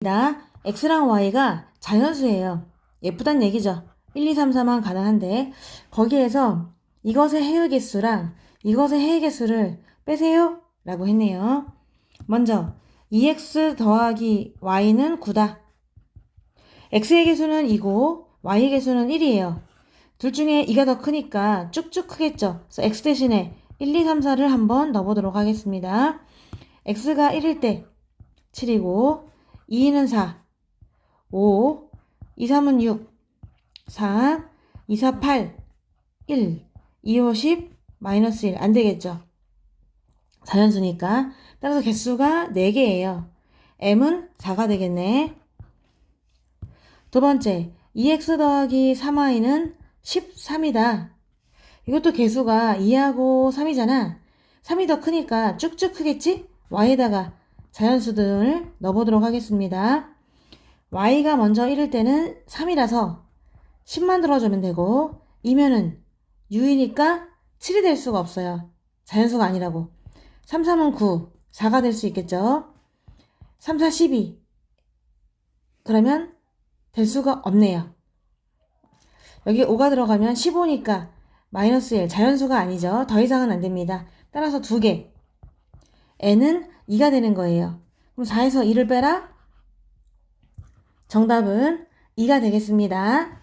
나 x랑 y가 자연수예요. 예쁘단 얘기죠. 1, 2, 3, 4만 가능한데 거기에서 이것의 해의 개수랑 이것의 해의 개수를 빼세요 라고 했네요. 먼저 2x 더하기 y는 9다. x의 개수는 2고 y의 개수는 1이에요. 둘 중에 2가 더 크니까 쭉쭉 크겠죠. 그래서 x 대신에 1, 2, 3, 4를 한번 넣어보도록 하겠습니다. x가 1일 때 7이고 2는 4, 5, 2, 3은 6, 4, 2, 4, 8, 1, 2, 5, 10, 마이너스 1. 안 되겠죠? 자연수니까. 따라서 개수가 4개예요. m은 4가 되겠네. 두 번째, 2x 더하기 3y는 13이다. 이것도 개수가 2하고 3이잖아. 3이 더 크니까 쭉쭉 크겠지? y에다가 자연수들을 넣어보도록 하겠습니다. y가 먼저 1일 때는 3이라서 10만 들어주면 되고 2면은 u이니까 7이 될 수가 없어요. 자연수가 아니라고. 3, 3은 9, 4가 될 수 있겠죠. 3, 4, 12. 그러면 될 수가 없네요. 여기 5가 들어가면 15니까 마이너스 1, 자연수가 아니죠. 더 이상은 안 됩니다. 따라서 두 개. n은 2가 되는 거예요. 그럼 4에서 2를 빼라? 정답은 2가 되겠습니다.